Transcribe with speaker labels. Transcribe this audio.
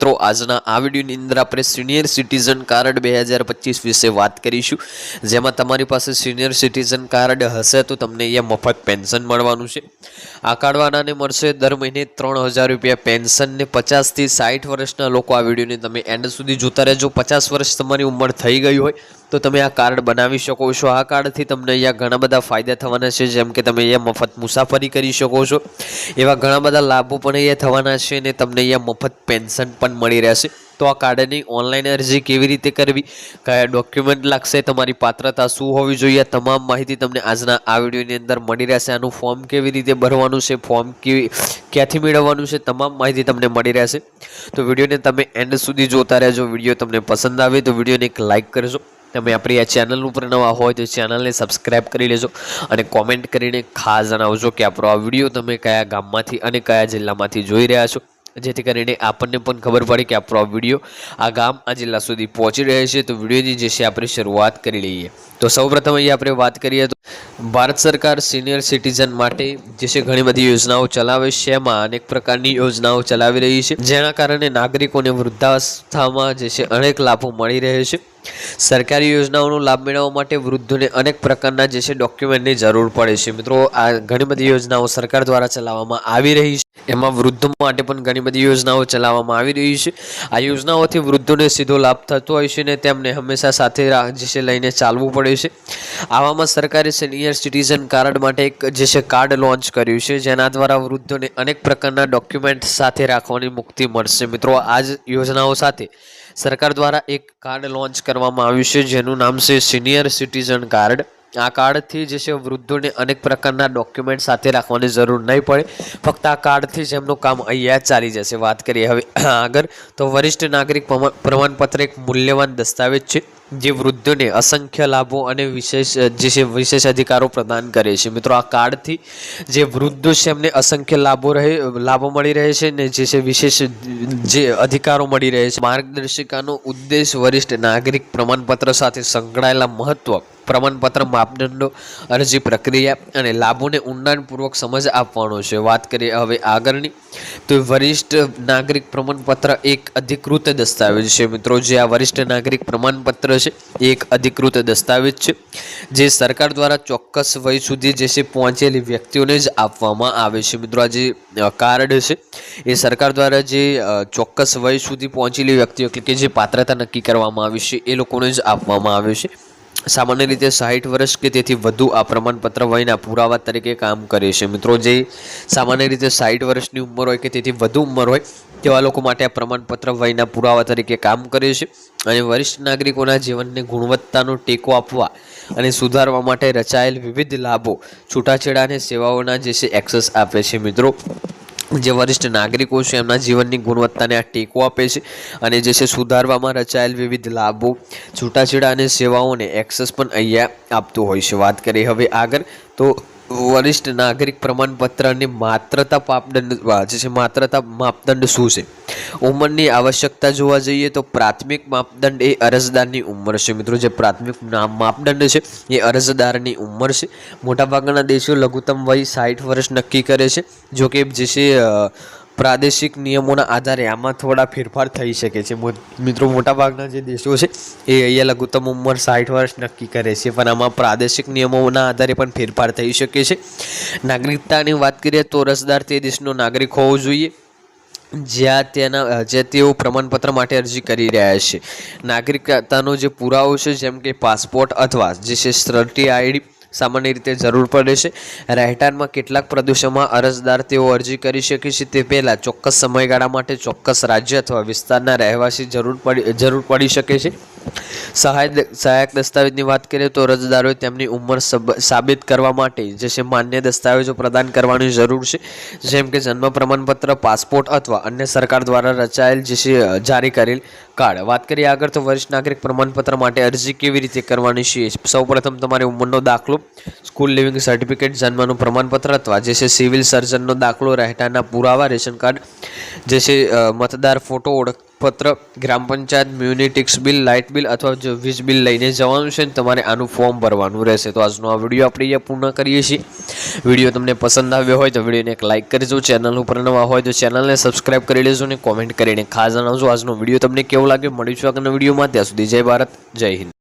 Speaker 1: મિત્રો, આજના આ વિડીયોની અંદર આપણે સિનિયર સિટીઝન કાર્ડ બે હજાર પચીસ વિશે વાત કરીશું. જેમાં તમારી પાસે સિનિયર સિટીઝન કાર્ડ હશે તો તમને અહીંયા મફત પેન્શન મળવાનું છે. આ કાર્ડવાળાને મળશે દર મહિને ત્રણ હજાર રૂપિયા પેન્શન ને પચાસથી સાઠ વર્ષના લોકો આ વિડીયોને તમે એન્ડ સુધી જોતા રહેજો. પચાસ વર્ષ તમારી ઉંમર થઈ ગઈ હોય તો તમે આ કાર્ડ બનાવી શકો છો. આ કાર્ડથી તમને અહીંયા ઘણા બધા ફાયદા થવાના છે. જેમ કે તમે અહીંયા મફત મુસાફરી કરી શકો છો. એવા ઘણા બધા લાભો પણ અહીંયા થવાના છે અને તમને અહીંયા મફત પેન્શન પણ મળી રહેશે. તો આ કાર્ડની ઓનલાઈન અરજી કેવી રીતે કરવી? કયા ડોક્યુમેન્ટ લાગશે? તમારી પાત્રતા શું હોવી જોઈએ? તમામ માહિતી તમને આજના આ વિડીયોની અંદર મળી રહેશે. આનું ફોર્મ કેવી રીતે ભરવાનું છે? ફોર્મ કેવી ક્યાંથી મેળવવાનું છે? તમામ માહિતી તમને મળી રહેશે. તો વિડીયોને તમે એન્ડ સુધી જોતા રહેજો. વીડિયો તમને પસંદ આવે તો વિડીયોને એક લાઇક કરજો. તમે આપણી આ ચેનલ ઉપર નવા હોય તો ચેનલને સબસ્ક્રાઈબ કરી લેજો અને કોમેન્ટ કરીને ખાસ જણાવજો કે આપણો આ વીડિયો તમે કયા ગામમાંથી અને કયા જિલ્લામાંથી જોઈ રહ્યા છો. જેથી કરીને આપણને પણ ખબર પડે કે આપણો આ વીડિયો આ ગામ, આ જિલ્લા સુધી પહોંચી રહ્યો છે. તો વિડીયોની જે છે આપણે શરૂઆત કરી લઈએ. તો સૌપ્રથમ અહીંયા આપણે વાત કરીએ તો ભારત સરકાર સિનિયર સિટીઝન માટે જે છે ઘણી બધી યોજનાઓ ચલાવે છે. એમાં અનેક પ્રકારની યોજનાઓ ચલાવી રહી છે. જેના કારણે નાગરિકોને વૃદ્ધાવસ્થામાં જે છે અનેક લાભો મળી રહે છે. સરકારી યોજનાઓનો લાભ મેળવવા માટે વૃદ્ધોને અનેક પ્રકારના જે છે ડોક્યુમેન્ટની જરૂર પડે છે. મિત્રો, આ ઘણી બધી યોજનાઓ સરકાર દ્વારા ચલાવવામાં આવી રહી છે. એમાં વૃદ્ધો માટે પણ ઘણી બધી યોજનાઓ ચલાવવામાં આવી રહી છે. આ યોજનાઓથી વૃદ્ધોને સીધો લાભ થતો હોય છે ને તેમને હંમેશા સાથે જે છે લઈને ચાલવું પડે છે. આવામાં સરકારે સિનિયર સિટીઝન કાર્ડ માટે એક જે છે કાર્ડ લોન્ચ કર્યું છે, જેના દ્વારા વૃદ્ધોને અનેક પ્રકારના ડોક્યુમેન્ટ સાથે રાખવાની મુક્તિ મળશે. મિત્રો આ જ યોજનાઓ સાથે સરકાર દ્વારા એક કાર્ડ લોન્ચ કરવામાં આવ્યું છે, જેનું નામ છે સિનિયર સિટીઝન કાર્ડ આ કાર્ડથી જે છે વૃદ્ધોને અનેક પ્રકારના ડોક્યુમેન્ટ સાથે રાખવાની જરૂર નહીં પડે. ફક્ત આ કાર્ડથી જ એમનું કામ અહીંયા ચાલી જશે. વાત કરીએ હવે આગળ, તો વરિષ્ઠ નાગરિક પ્રમા- પ્રમાણપત્ર એક મૂલ્યવાન દસ્તાવેજ છે. જે વૃદ્ધોને અસંખ્ય લાભો અને વિશેષ, જે છે, વિશેષ અધિકારો પ્રદાન કરે છે. મિત્રો, આ કાર્ડથી જે વૃદ્ધો છે, એમને અસંખ્ય લાભો રહે, લાભો મળી રહે છે ને જે છે, વિશેષ જે અધિકારો મળી રહે છે. માર્ગદર્શિકાનો ઉદ્દેશ વરિષ્ઠ નાગરિક પ્રમાણપત્ર સાથે સંકળાયેલા મહત્વ, પ્રમાણપત્ર માપદંડો, અરજી પ્રક્રિયા અને લાભોને ઊંડાણપૂર્વક સમજ આપવાનો છે. વાત કરીએ હવે આગળની, તો વરિષ્ઠ નાગરિક પ્રમાણપત્ર એક અધિકૃત દસ્તાવેજ છે. મિત્રો, જે આ વરિષ્ઠ નાગરિક પ્રમાણપત્ર છે, એ એક અધિકૃત દસ્તાવેજ છે, જે સરકાર દ્વારા ચોક્કસ વય સુધી જે છે પહોંચેલી વ્યક્તિઓને જ આપવામાં આવે છે. મિત્રો આ જે કાર્ડ છે, એ સરકાર દ્વારા જે ચોક્કસ વય સુધી પહોંચેલી વ્યક્તિઓ, એટલે કે જે પાત્રતા નક્કી કરવામાં આવી છે, એ લોકોને જ આપવામાં આવે છે. સામાન્ય રીતે સાઠ વર્ષ કે તેથી વધુ આ પ્રમાણપત્ર વયના પુરાવા તરીકે કામ કરે છે. મિત્રો, જે સામાન્ય રીતે સાઠ વર્ષની ઉંમર હોય કે તેથી વધુ ઉંમર હોય, તેવા લોકો માટે આ પ્રમાણપત્ર વયના પુરાવા તરીકે કામ કરે છે અને વરિષ્ઠ નાગરિકોના જીવનને ગુણવત્તાનો ટેકો આપવા અને સુધારવા માટે રચાયેલ વિવિધ લાભો, છૂટાછેડા અને સેવાઓના જે છે એક્સેસ આપે છે. મિત્રો જે વરિષ્ઠ નાગરિકો છે, એમના જીવનની ગુણવત્તાને આ ટેકો આપે છે અને જે છે સુધારવામાં રચાયેલ વિવિધ લાભો, છૂટાછેડા અને સેવાઓને એક્સેસ પણ અહીંયા આપતું હોય છે. વાત કરીએ હવે આગળ, તો વરિષ્ઠ નાગરિક પ્રમાણપત્રની માત્રતા માપદંડ જે છે, માત્રતા માપદંડ શું છે? ઉંમરની આવશ્યકતા જોવા જઈએ તો પ્રાથમિક માપદંડ એ અરજદારની ઉંમર છે. મિત્રો, જે પ્રાથમિક માપદંડ છે, એ અરજદારની ઉંમર છે. મોટાભાગના દેશો લઘુત્તમ વય સાઠ વર્ષ નક્કી કરે છે. જો કે જે છે પ્રાદેશિક નિયમોના આધારે આમાં થોડા ફેરફાર થઈ શકે છે. મિત્રો, મોટાભાગના જે દેશો છે, એ અહીંયા લઘુત્તમ ઉંમર સાઠ વર્ષ નક્કી કરે છે. પણ આમાં પ્રાદેશિક નિયમોના આધારે પણ ફેરફાર થઈ શકે છે. નાગરિકતાની વાત કરીએ તો અરજદાર તે દેશનો નાગરિક હોવો જોઈએ, જ્યાં તેના જે તેઓ પ્રમાણપત્ર માટે અરજી કરી રહ્યા છે. નાગરિકતાનો જે પુરાવો છે, જેમ કે પાસપોર્ટ અથવા જે છે, સર્ટી આઈડી સામાન્ય રીતે જરૂર પડે છે. રહેઠાણમાં કેટલાક પ્રદેશોમાં અરજદાર તેઓ અરજી કરી શકે છે. તે પહેલાં ચોક્કસ સમયગાળા માટે ચોક્કસ રાજ્ય અથવા વિસ્તારના રહેવાસી જરૂર પડી જરૂર પડી શકે છે. સહાય સહાયક દસ્તાવેજની વાત કરીએ તો અરજદારોએ તેમની ઉંમર સબ- સાબિત કરવા માટે જે છે માન્ય દસ્તાવેજો પ્રદાન કરવાની જરૂર છે. જેમ કે જન્મ પ્રમાણપત્ર, પાસપોર્ટ અથવા અન્ય સરકાર દ્વારા રચાયેલ જે છે જારી કરેલ કાર્ડ. વાત કરીએ આગળ તો વરિષ્ઠ નાગરિક પ્રમાણપત્ર માટે અરજી કેવી રીતે કરવાની છે? સૌપ્રથમ તમારી ઉંમરનો દાખલો, સ્કૂલ લિવિંગ સર્ટિફિકેટ, જન્મનું પ્રમાણપત્ર અથવા જે છે સિવિલ સર્જનનો દાખલો, રહેઠાણના પુરાવા, રેશન કાર્ડ, જે છે મતદાર ફોટો ઓળખ પત્ર, ગ્રામ પંચાયત, મ્યુનિટિક્સ બિલ, લાઇટ બિલ અથવા જો વીજ બિલ લઈને જવાનું છે ને તમારે આનું ફોર્મ ભરવાનું રહેશે. તો આજનો આ વીડિયો આપણે અહીંયા પૂર્ણ કરીએ છીએ. વીડિયો તમને પસંદ આવ્યો હોય તો વિડીયોને એક લાઇક કરજો. ચેનલ ઉપર નવા હોય તો ચેનલને સબસ્ક્રાઇબ કરી લેજો અને કોમેન્ટ કરીને ખાસ જણાવજો. આજનો વીડિયો તમને કેવો લાગ્યો? મળીશું આગળના વિડીયોમાં. ત્યાં સુધી જય ભારત, જય હિન્દ.